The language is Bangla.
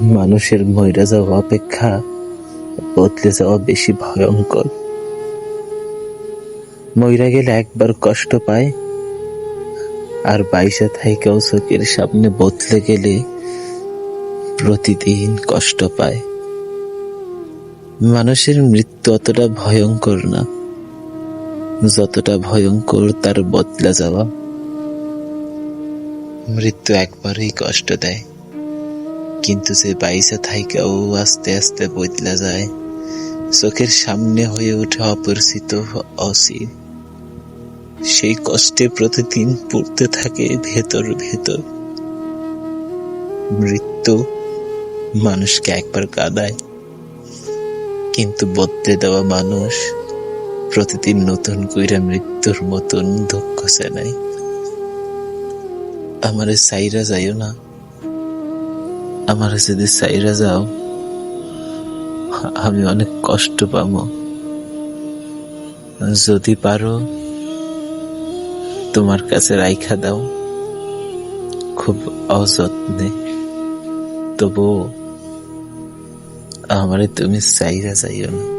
মানুষের মইরা যাওয়া অপেক্ষা বদলে যাওয়া বেশি ভয়ঙ্কর। ময়রা গেলে একবার কষ্ট পায়, আর বাইশে থাইকাও চোখের সামনে বদলে গেলে প্রতিদিন কষ্ট পায়। মানুষের মৃত্যু অতটা ভয়ঙ্কর না, যতটা ভয়ঙ্কর তার বদলা যাওয়া। মৃত্যু একবারই কষ্ট দেয়। কিন্তু যে বাইসে থাইকাও আস্তে আস্তে বদলা যায়। চোখের সামনে হয়ে ওঠে অপরিচিত অসির সেই কষ্টে প্রতিদিন পড়তে থাকে ভেতর ভেতর। মৃত্যু মানুষকে একবার কাঁদায়। কিন্তু বদলে দেওয়া মানুষ প্রতিদিন নতুন কইরা মৃত্যুর মতন দুঃখ চেনায় আমারে সাইরা যাইও না। আমার যদি সাইরা যাও, আমি অনেক কষ্ট পাবো। যদি পারো, তোমার কাছে রাইখা দাও। খুব অযত্নে। তবু আমারে তুমি সাইরা যাইও না।